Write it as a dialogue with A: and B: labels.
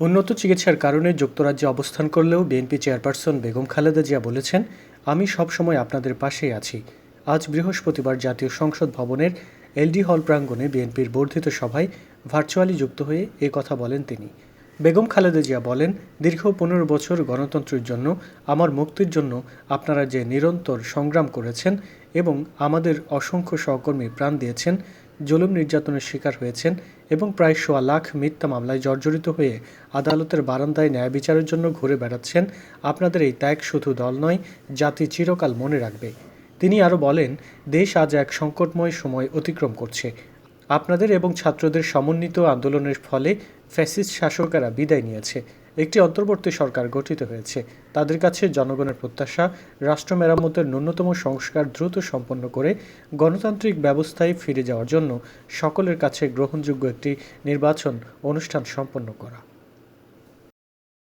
A: উন্নত চিকিৎসার কারণে যুক্তরাজ্যে অবস্থান করলেও বিএনপি চেয়ারপারসন বেগম খালেদা জিয়া বলেছেন, আমি সবসময় আপনাদের পাশেই আছি। আজ বৃহস্পতিবার জাতীয় সংসদ ভবনের এলডি হল প্রাঙ্গণে বিএনপির বর্ধিত সভায় ভার্চুয়ালি যুক্ত হয়ে এ কথা বলেন তিনি। বেগম খালেদা জিয়া বলেন, দীর্ঘ পনেরো বছর গণতন্ত্রের জন্য, আমার মুক্তির জন্য আপনারা যে নিরন্তর সংগ্রাম করেছেন এবং আমাদের অসংখ্য সহকর্মী প্রাণ দিয়েছেন জুলুম নির্যাতনের শিকার হয়েছেন এবং প্রায় সোয়া লাখ মিথ্যা মামলায় জর্জরিত হয়ে আদালতের বারান্দায় ন্যায় বিচারের জন্য ঘুরে বেড়াচ্ছেন। আপনাদের এই ত্যাগ শুধু দল নয়, জাতি চিরকাল মনে রাখবে। তিনি আরও বলেন, দেশ আজ এক সংকটময় সময় অতিক্রম করছে। আপনাদের এবং ছাত্রদের সমন্বিত আন্দোলনের ফলে ফ্যাসিস্ট শাসকেরা বিদায় নিয়েছে। একটি অন্তর্বর্তী সরকার গঠিত হয়েছে। তাদের কাছে জনগণের প্রত্যাশা, রাষ্ট্র মেরামতের ন্যূনতম সংস্কার দ্রুত সম্পন্ন করে গণতান্ত্রিক ব্যবস্থায় ফিরে যাওয়ার জন্য সকলের কাছে গ্রহণযোগ্য একটি নির্বাচন অনুষ্ঠান সম্পন্ন করা।